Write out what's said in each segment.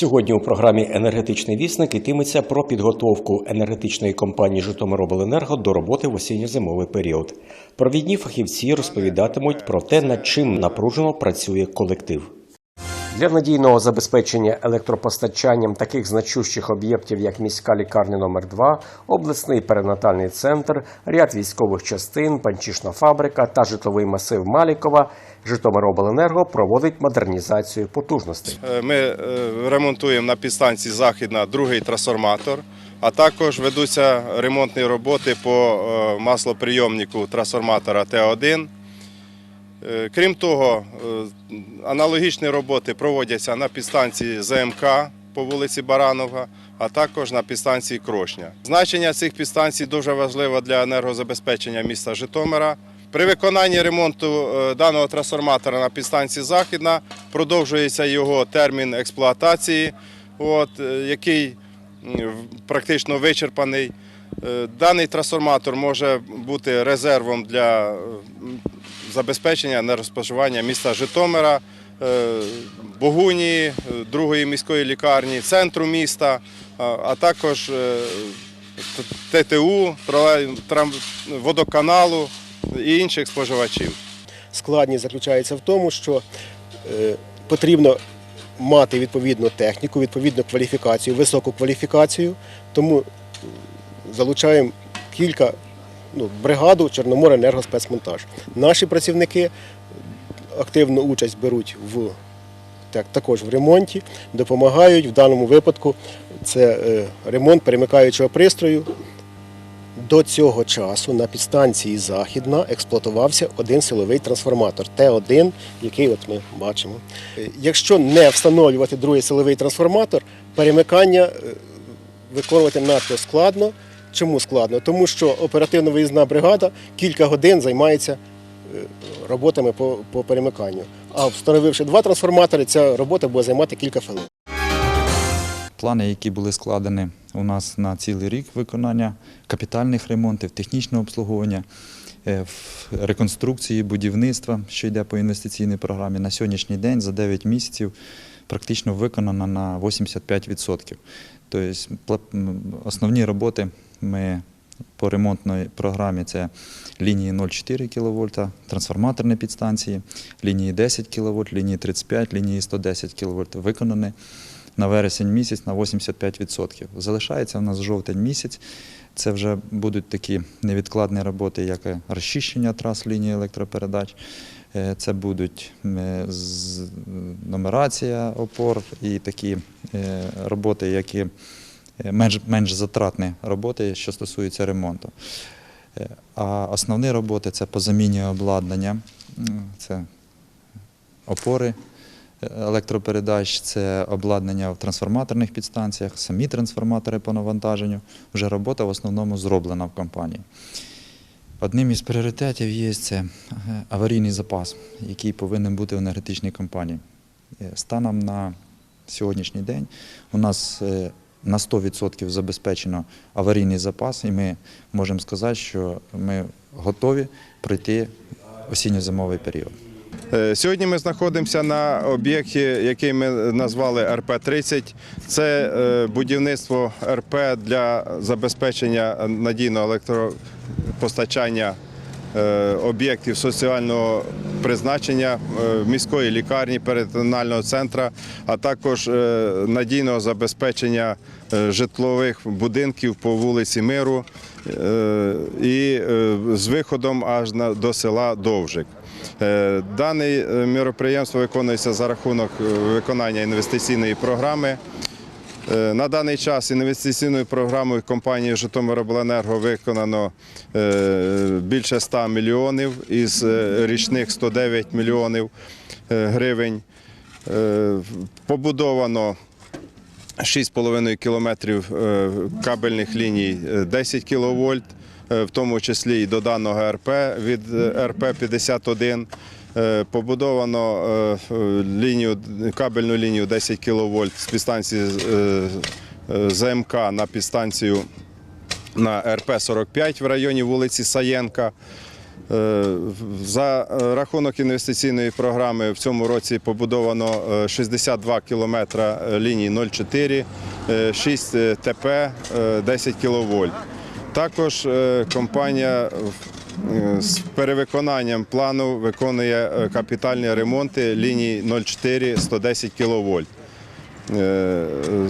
Сьогодні у програмі Енергетичний вісник йтиметься про підготовку енергетичної компанії Житомиробленерго до роботи в осінньо-зимовий період. Провідні фахівці розповідатимуть про те, над чим напружено працює колектив. Для надійного забезпечення електропостачанням таких значущих об'єктів, як міська лікарня номер 2 обласний перинатальний центр, ряд військових частин, панчішна фабрика та житловий масив Малікова, Житомиробленерго проводить модернізацію потужностей. Е, Ми е, ремонтуємо на підстанції Західна другий трансформатор, а також ведуться ремонтні роботи по е, маслоприйомнику трансформатора Т1. Е, Крім того, аналогічні роботи проводяться на підстанції ЗМК по вулиці Баранова, а також на підстанції Крошня. Значення цих підстанцій дуже важливо для енергозабезпечення міста Житомира. При виконанні ремонту е, даного трансформатора на підстанції Західна продовжується його термін експлуатації, от, е, який практично вичерпаний. Е, Даний трансформатор може бути резервом для забезпечення енергоспоживання міста Житомира, Богуні, другої міської лікарні, центру міста, а- також ТТУ, водоканалу і інших споживачів. Складність заключається в тому, що е, потрібно мати відповідну техніку, відповідну кваліфікацію, високу кваліфікацію. Тому залучаємо кілька ну, бригаду Чорноморенергоспецмонтаж. Наші працівники активну участь беруть в так, також в ремонті, допомагають в даному випадку. Це е, ремонт перемикаючого пристрою. До цього часу на підстанції Західна експлуатувався один силовий трансформатор Т1, який от ми бачимо. Якщо не встановлювати другий силовий трансформатор, перемикання е, виконувати надто складно. Чому складно? Тому що оперативно виїзна бригада кілька годин займається е, роботами по перемиканню. А встановивши два трансформатори, ця робота буде займати кілька хвилин. Плани, які були складені у нас на цілий рік виконання капітальних ремонтів, технічного обслуговування, е, реконструкції, будівництва, що йде по інвестиційній програмі, на сьогоднішній день за 9 місяців практично виконано на 85%. Тобто основні роботи ми по ремонтній програмі це лінії 0,4 кВт, трансформаторні підстанції, лінії 10 кВт, лінії 35, лінії 110 кВт виконані на вересень місяць на 85%. Залишається у нас жовтень місяць. Це вже будуть такі невідкладні роботи, як розчищення трас лінії електропередач. Е, Це будуть е, нумерація опор і такі е, роботи, які менш, менш затратні роботи, що стосуються ремонту. А основні роботи це по заміні обладнання, це опори електропередач, це обладнання в трансформаторних підстанціях, самі трансформатори по навантаженню. Вже робота в основному зроблена в компанії. Одним із пріоритетів є це е, аварійний запас, який повинен бути в енергетичній компанії. Е, Станом на сьогоднішній день у нас е, на 100% забезпечено аварійний запас, і ми можемо сказати, що ми готові пройти осінньо-зимовий період. Е, Сьогодні ми знаходимося на об'єкті, який ми назвали РП-30. Це е, будівництво РП для забезпечення надійного електропостачання е, об'єктів соціального призначення міської лікарні, перинатального центру, а також надійного забезпечення житлових будинків по вулиці Миру і з виходом аж до села Довжик. Е, Дане міроприємство виконується за рахунок е, виконання інвестиційної програми. Е, На даний час інвестиційною програмою компанії Житомиробленерго виконано більше 100 мільйонів із річних 109 мільйонів гривень. Побудовано 6,5 кілометрів кабельних ліній е, 10 кВт, в тому числі і до даного РП від е, РП-51. Е, Побудовано е, лінію, кабельну лінію 10 кВт з підстанції е, е, ЗМК на підстанцію на РП-45 в районі вулиці Саєнка. Е, За е, рахунок інвестиційної програми в цьому році побудовано е, 62 кілометра е, ліній 0,4, е, 6 е, ТП, е, 10 кВт. Також е, компанія е, з перевиконанням плану виконує е, капітальні ремонти ліній 0,4 110 кВт.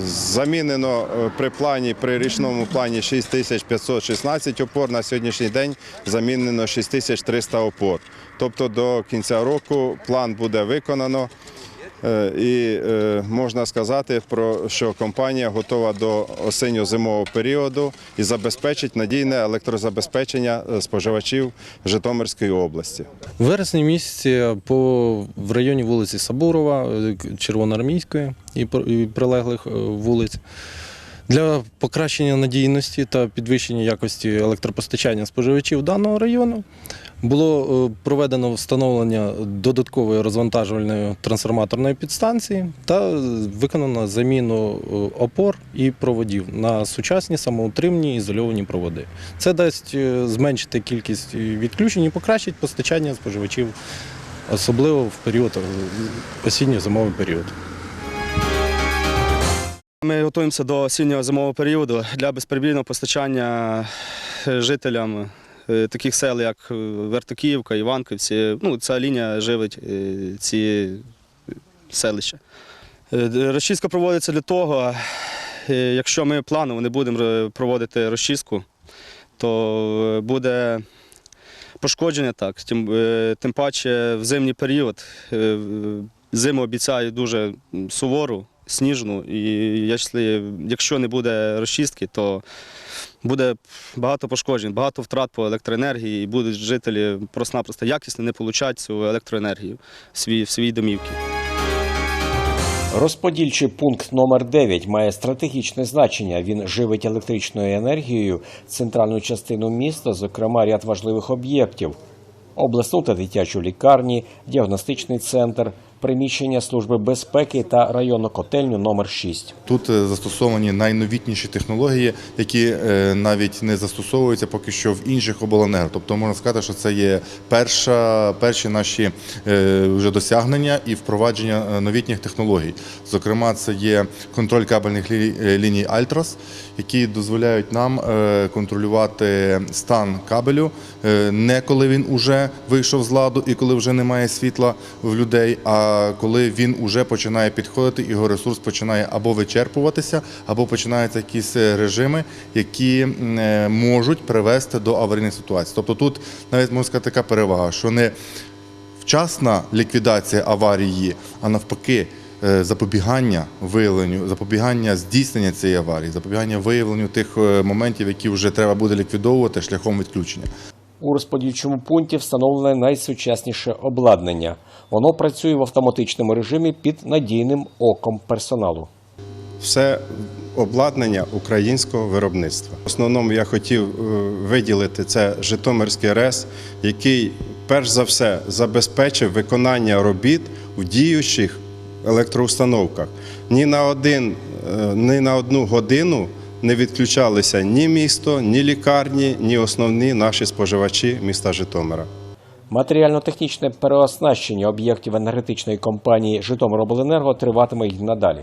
Замінено при плані, при річному плані 6516 опор. На сьогоднішній день замінено 6300 опор. Тобто до кінця року план буде виконано. Е, І е, можна сказати, про що компанія готова до осінньо-зимового періоду і забезпечить надійне електрозабезпечення е, споживачів Житомирської області. В вересні місяці в районі вулиці Сабурова, Червоноармійської і прилеглих вулиць. Для покращення надійності та підвищення якості електропостачання споживачів даного району було е, проведено встановлення додаткової розвантажувальної трансформаторної підстанції та е, виконано заміну е, опор і проводів на сучасні самоутримні ізольовані проводи. Це дасть зменшити кількість відключень і покращить постачання споживачів, особливо в період осінньо-зимовий період. Ми готуємося до осіннього зимового періоду для безперебійного постачання жителям таких сел, як е, Вертокіївка, Іванківці. Ну, ця лінія живить е, ці селища. Е, Розчистка проводиться для того, е, якщо ми планово не будемо проводити розчистку, то е, буде пошкодження так. Тим, е, тим паче в зимній період е, зиму обіцяють дуже сувору, сніжну. І якщо, не буде розчистки, то буде багато пошкоджень, багато втрат по електроенергії, і будуть жителі просто-напросто якісно не получати цю електроенергію в свій, в свої домівки. Розподільчий пункт номер 9 має стратегічне значення. Він живить електричною енергією центральну частину міста, зокрема ряд важливих об'єктів: обласну та дитячу лікарні, діагностичний центр, приміщення служби безпеки та районну котельню номер 6. Тут е, застосовані найновітніші технології, які е, навіть не застосовуються поки що в інших обленерго. Тобто можна сказати, що це є перша, перші наші е, вже досягнення і впровадження новітніх технологій. Зокрема, це є контроль кабельних лі- ліній Альтрас, які дозволяють нам контролювати стан кабелю не коли він уже вийшов з ладу і коли вже немає світла в людей, а коли він уже починає підходити, його ресурс починає або вичерпуватися, або починаються якісь е, режими, які е, можуть привести до аварійних ситуацій. Тобто тут навіть можна сказати така перевага, що не вчасна ліквідація аварії, а навпаки. е, Запобігання виявленню, запобігання здійснення цієї аварії, запобігання виявленню тих моментів, які вже треба буде ліквідовувати шляхом відключення. У розподільчому пункті встановлене найсучасніше обладнання. Воно працює в автоматичному режимі під надійним оком персоналу. все обладнання українського виробництва. В основному я хотів е, виділити це Житомирський РЕС, який перш за все забезпечив виконання робіт в діючих електроустановках. Ні на, один, е, ні на одну годину не відключалися ні місто, ні лікарні, ні основні наші споживачі міста Житомира. Матеріально-технічне переоснащення об'єктів енергетичної компанії Житомиробленерго триватиме й надалі.